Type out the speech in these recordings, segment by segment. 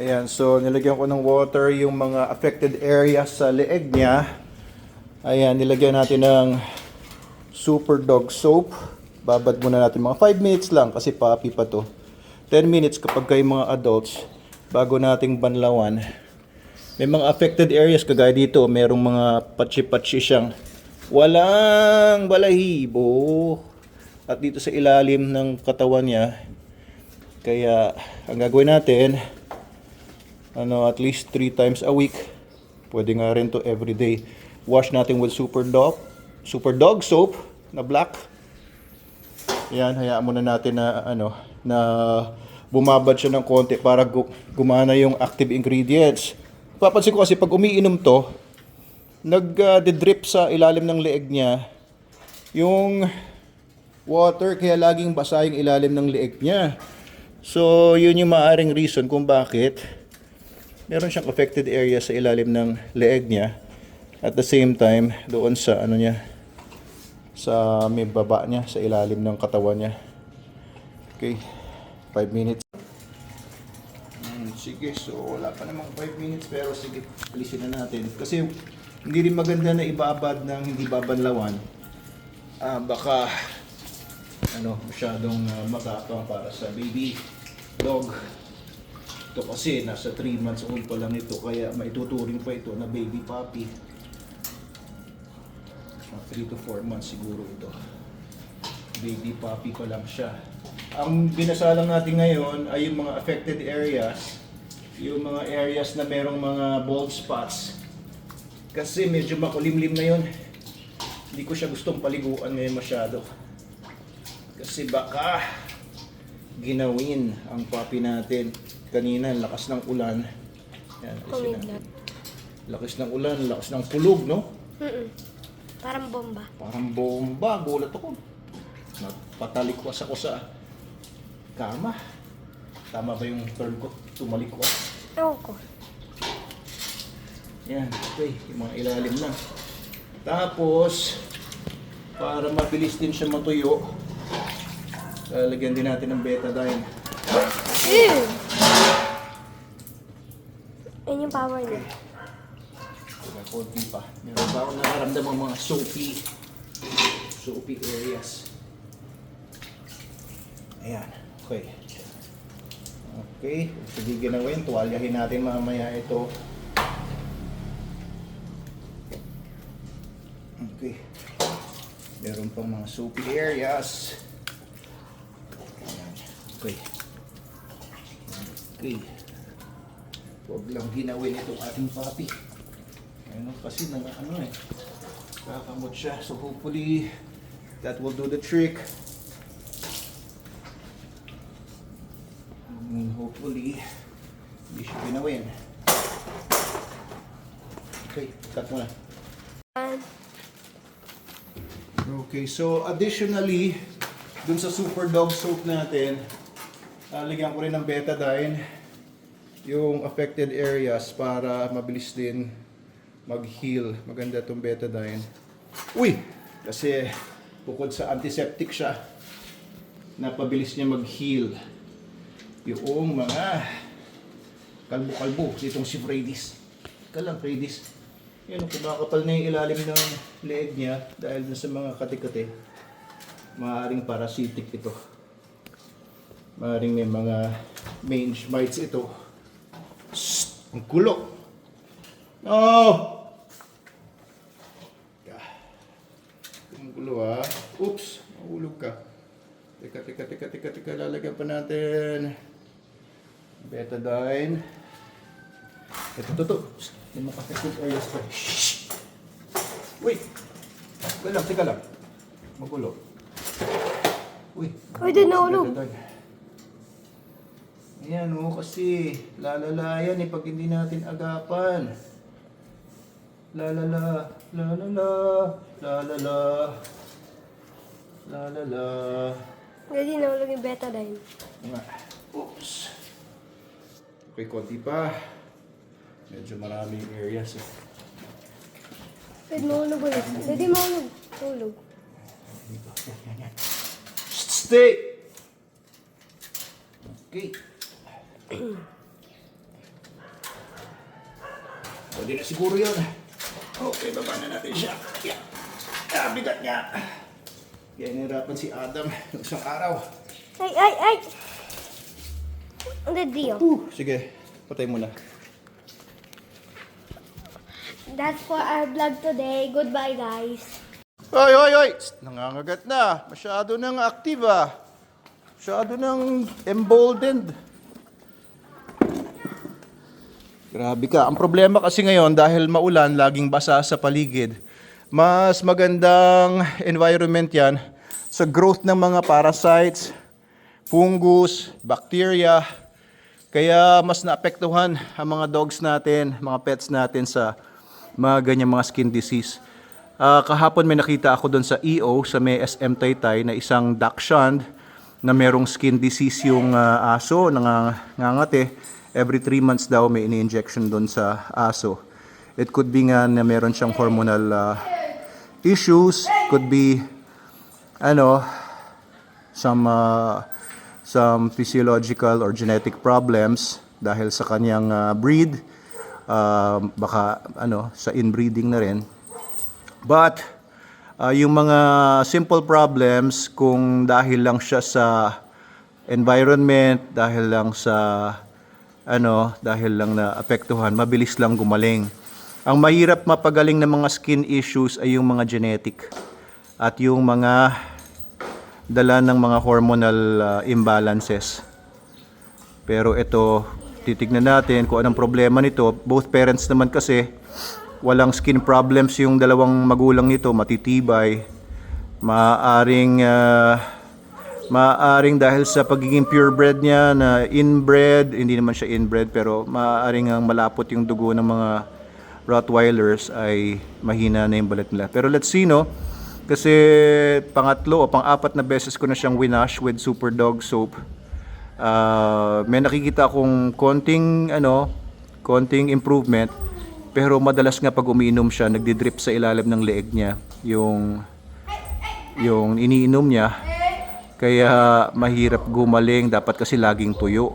Ayan, so nilagyan ko ng water yung mga affected areas sa leeg niya. Ayan, nilagyan natin ng super dog soap. Babad muna natin mga 5 minutes lang kasi papi pa to. 10 minutes kapag kayo mga adults bago nating banlawan. May mga affected areas kagaya dito, merong mga patsi-patsi siyang walang balahibo. At dito sa ilalim ng katawan niya, kaya ang gagawin natin, ano, at least 3 times a week. Pwede nga rin to every day. Wash natin with super dog, super dog soap na black. Yan, hayaan muna natin na ano, na bumabad siya ng konti para gu- gumana yung active ingredients. Papansin ko kasi pag umiinom to, nag-drip sa ilalim ng leeg niya yung water kaya laging basa yung ilalim ng leeg niya. So, yun yung maaring reason kung bakit meron siyang affected area sa ilalim ng leeg niya. At the same time, doon sa ano niya, sa may baba niya, sa ilalim ng katawan niya. Okay, 5 minutes. Hmm, sige, so wala pa namang 5 minutes pero sige, alisin na natin. Kasi hindi rin maganda na ibabad ng hindi babanlawan. Ah, baka ano, masyadong uh, matapang para sa baby dog. Ito kasi nasa 3 months old pa lang ito kaya maituturing pa ito na baby puppy. 3 to 4 months siguro ito. Baby puppy pa lang siya. Ang binasalang natin ngayon ay yung mga affected areas, yung mga areas na merong mga bald spots. Kasi medyo makulimlim ngayon. Hindi ko siya gustong paliguan ngayon masyado. Kasi baka ginawin ang puppy natin. Kanina, lakas ng ulan. Yan, alisin natin. Lakas ng ulan, lakas ng kulog, no? Mm-mm. Parang bomba. Parang bomba, gulat ako. Napatalikwas ako sa kama. Tama ba yung term ko? Tumalikwas. Ewan ko. Yan, okay. Yung mga ilalim na. Tapos, para mabilis din siya matuyo, lalagyan din natin ng betadine. Ew! Ayun yung power niya. Saka konti pa. Meron ba akong nakaramdam ng mga soapy, soapy areas. Ayan, okay. Okay, sige ginawin. Tuwalyahin natin mamaya ito. Okay. Meron pang mga soapy areas. Ayan, okay. Okay. Huwag lang ginawin itong ating papi. Ano kasi nang ano eh. Kakamot siya. So hopefully that will do the trick. And hopefully hindi siya ginawin. Okay, cut mo na. Okay, so additionally, dun sa super dog soap natin, lalagyan ko rin ng betadine yung affected areas para mabilis din mag-heal. Maganda itong betadine. Uy! Kasi bukod sa antiseptic siya, napabilis niya mag-heal yung mga kalbo-kalbo ditong si Freddy's. Ika lang, Freddy's. Yan, kumakapal na yung ilalim ng leeg niya dahil dun sa mga kati-kati. Maaring parasitic ito. Maaring may mga mange mites ito. Ang kulo! No! Teka. Ang kulo ha. Oops! Mahulog ka. Teka, teka, teka, teka, teka. Lalagyan pa natin. Betadine. Ito, ito, ito. Yung affected areas pa. Wait! Teka lang, teka lang. Magulo. Uy. Uy, di nahulog. Betadine. Ayan oh, kasi lalala yan eh pag hindi natin agapan. Lalala, lalala, lalala, lalala. hindi nahulog yung betadine. Nga. Oops. Okay, konti pa. Medyo maraming areas eh. Pwede mahulog ulit. Pwede mahulog. Dito. Yan, yan, yan. Stay! Okay. Pwede na siguro yun. Okay, baba na natin siya. Yeah. Ah, bigat niya. Kaya nahirapan si Adam yung isang araw. Ay, ay, ay! Hindi, Dio. Uh, sige, patay mo na. That's for our vlog today. Goodbye, guys. Oy, oy, oy! Psst, Nangangagat na. Masyado nang active ah. Masyado nang emboldened. Grabe ka. Ang problema kasi ngayon, dahil maulan, laging basa sa paligid, mas magandang environment yan sa growth ng mga parasites, fungus, bacteria. Kaya mas naapektuhan ang mga dogs natin, mga pets natin sa mga ganyan mga skin disease. Ah, kahapon may nakita ako doon sa EO, sa may SM Taytay, na isang Dachshund na merong skin disease yung ah, aso, nangangate. Every 3 months daw may ini-injection doon sa aso. It could be nga na meron siyang hormonal ah, issues, could be ano, some uh, some physiological or genetic problems dahil sa kanyang uh, breed. Uh, baka ano sa inbreeding na rin. But uh, yung mga simple problems kung dahil lang siya sa environment dahil lang sa ano dahil lang na apektuhan mabilis lang gumaling ang mahirap mapagaling ng mga skin issues ay yung mga genetic at yung mga dala ng mga hormonal uh, imbalances. Pero ito, titignan natin kung anong problema nito. Both parents naman kasi, walang skin problems yung dalawang magulang nito, matitibay. Maaaring, uh, maaaring dahil sa pagiging purebred niya na inbred, hindi naman siya inbred, pero maaaring ang malapot yung dugo ng mga Rottweilers ay mahina na yung balat nila. Pero let's see, no? Kasi pangatlo o pang-apat na beses ko na siyang winash with Super Dog Soap. Ah, may nakikita akong konting ano, konting improvement. Pero madalas nga pag umiinom siya, nagdi-drip sa ilalim ng leeg niya yung yung iniinom niya. Kaya mahirap gumaling, dapat kasi laging tuyo.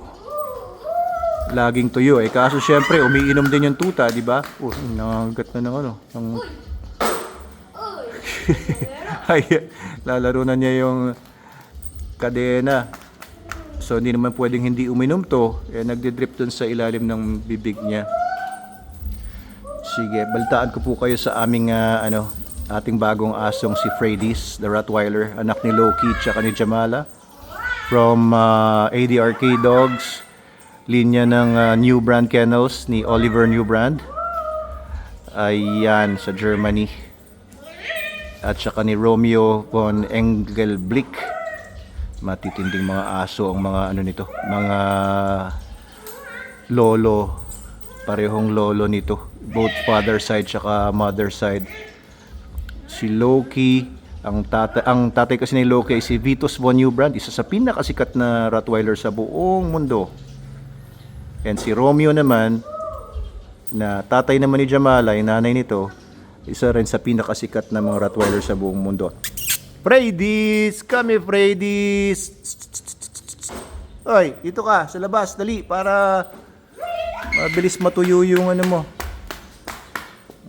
Laging tuyo eh. Kaso syempre, umiinom din yung tuta, di ba? Oh, nangagat na ng ano, ng ay lalaro na niya yung kadena. So hindi naman pwedeng hindi uminom to. Eh, nagdi-drip dun sa ilalim ng bibig niya. Sige, balitaan ko po kayo sa aming ah, ano, ating bagong asong si Freddy's, the Rottweiler, anak ni Loki tsaka ni Jamala. From ah, ADRK Dogs, linya ng ah, New Brand Kennels ni Oliver Newbrand. Ayan, sa Germany at saka ni Romeo von Engelblick matitinding mga aso ang mga ano nito mga lolo parehong lolo nito both father side saka mother side si Loki ang tatay ang tatay kasi ni Loki ay si Vitus von Neubrand isa sa pinakasikat na Rottweiler sa buong mundo and si Romeo naman na tatay naman ni Jamala yung nanay nito isa rin sa pinakasikat na mga Rottweiler sa buong mundo. Freddy's! Kami, Freddy's! Oy, dito ka, sa labas, dali, para mabilis matuyo yung ano mo.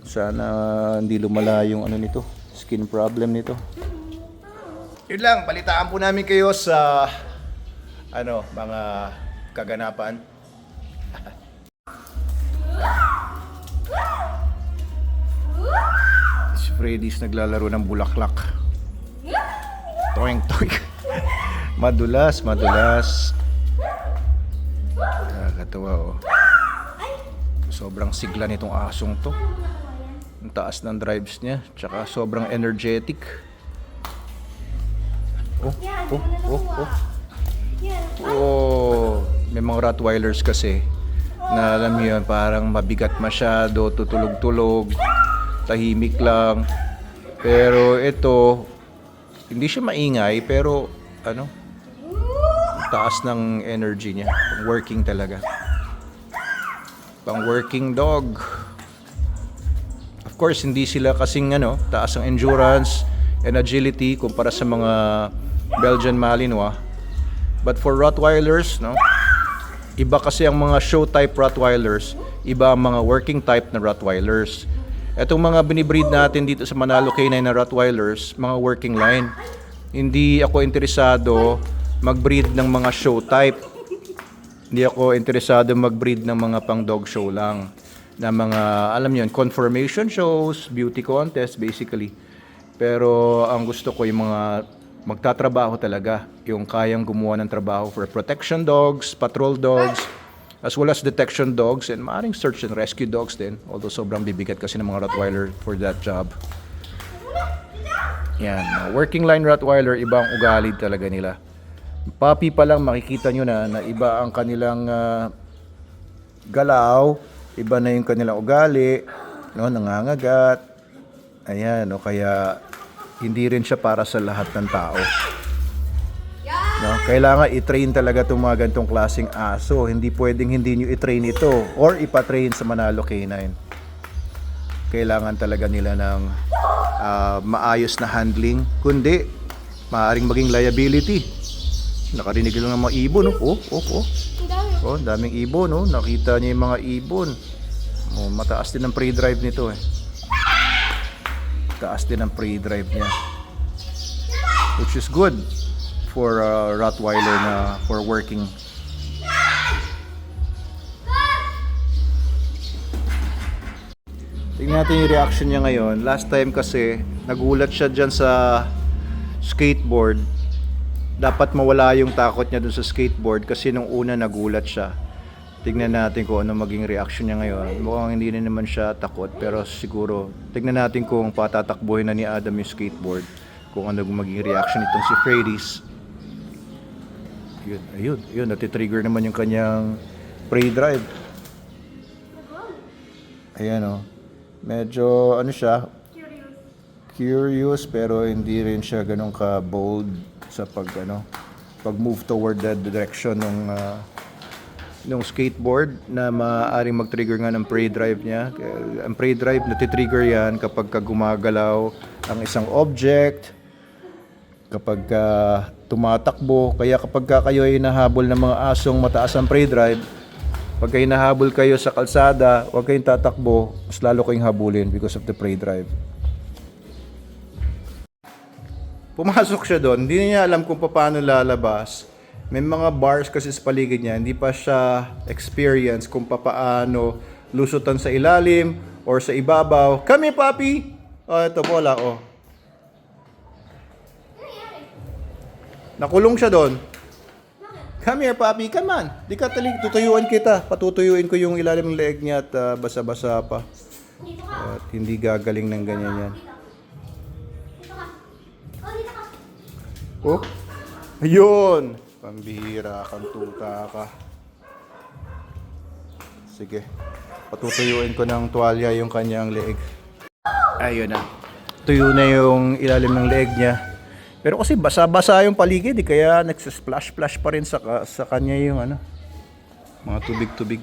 Sana hindi lumala yung ano nito, skin problem nito. Yun lang, balitaan po namin kayo sa ano, mga kaganapan. Si Freddy's naglalaro ng bulaklak. Toing toing. madulas, madulas. Nakakatawa oh. Sobrang sigla nitong asong to. Ang taas ng drives niya. Tsaka sobrang energetic. Oh, oh, oh, oh. Oh, may mga Rottweilers kasi na alam yun, parang mabigat masyado, tutulog-tulog, tahimik lang. Pero ito, hindi siya maingay, pero ano, taas ng energy niya. Working talaga. Pang working dog. Of course, hindi sila kasing ano, taas ang endurance and agility kumpara sa mga Belgian Malinois. But for Rottweilers, no, Iba kasi ang mga show type Rottweilers, iba ang mga working type na Rottweilers. Etong mga binibreed natin dito sa Manalo K9 na Rottweilers, mga working line. Hindi ako interesado mag-breed ng mga show type. Hindi ako interesado mag-breed ng mga pang dog show lang. Na mga, alam niyo yun, conformation shows, beauty contest basically. Pero ang gusto ko yung mga magtatrabaho talaga. Yung kayang gumawa ng trabaho for protection dogs, patrol dogs, as well as detection dogs, and maaaring search and rescue dogs din. Although sobrang bibigat kasi ng mga Rottweiler for that job. Yan, mga working line Rottweiler, ibang ugali talaga nila. Puppy pa lang makikita nyo na na iba ang kanilang ah, galaw, iba na yung kanilang ugali, no, nangangagat. Ayan, o kaya hindi rin siya para sa lahat ng tao. No, kailangan i-train talaga itong mga ganitong klaseng aso. Hindi pwedeng hindi nyo i-train ito or ipa-train sa Manalo K9. Kailangan talaga nila ng ah, maayos na handling. Kundi, maaaring maging liability. Nakarinig lang ng mga ibon. Oh, oh, oh. oh. Oh, daming ibon, no? Nakita niya yung mga ibon. Oh, mataas din ang pre-drive nito eh. Taas din ang pre-drive niya. Which is good for a Rottweiler na for working. Tingnan natin yung reaction niya ngayon. Last time kasi, nagulat siya dyan sa skateboard. Dapat mawala yung takot niya dun sa skateboard kasi nung una nagulat siya. Tingnan natin kung ano maging reaction niya ngayon. Mukhang hindi na naman siya takot pero siguro tingnan natin kung patatakbuhin na ni Adam yung skateboard. Kung ano maging reaction nitong si Freddy's. Yun, ayun, yun, natitrigger naman yung kanyang prey drive. Ayan o. Medyo ano siya, curious pero hindi rin siya ganun ka bold sa pag ano pag move toward the direction ng uh, ng skateboard na maaaring mag-trigger nga ng prey drive niya. Ang prey drive natitrigger yan kapag ka gumagalaw ang isang object, kapag ka tumatakbo, kaya kapag ka kayo ay nahabol ng mga asong mataas ang prey drive, pag kayo nahabol kayo sa kalsada, huwag kayong tatakbo, mas lalo kayong habulin because of the prey drive. Pumasok siya doon, hindi niya alam kung paano lalabas. May mga bars kasi sa paligid niya, hindi pa siya experience kung paano lusutan sa ilalim or sa ibabaw. Kami, papi! Oh, ito, bola, oh. Nakulong siya doon. Come here, papi. Come on. Di ka talig. Tutuyuan kita. Patutuyuin ko yung ilalim ng leeg niya at ah, basa-basa pa. At hindi gagaling ng ganyan yan. Oh. Ayun. Pambihira kang tuta ka. Sige. Patutuyuin ko ng tuwalya yung kanyang leeg. Ayun na. Tuyo na yung ilalim ng leeg niya. Pero kasi basa-basa yung paligid, eh, kaya nagsisplash-splash pa rin sa, sa kanya yung ano, mga tubig-tubig.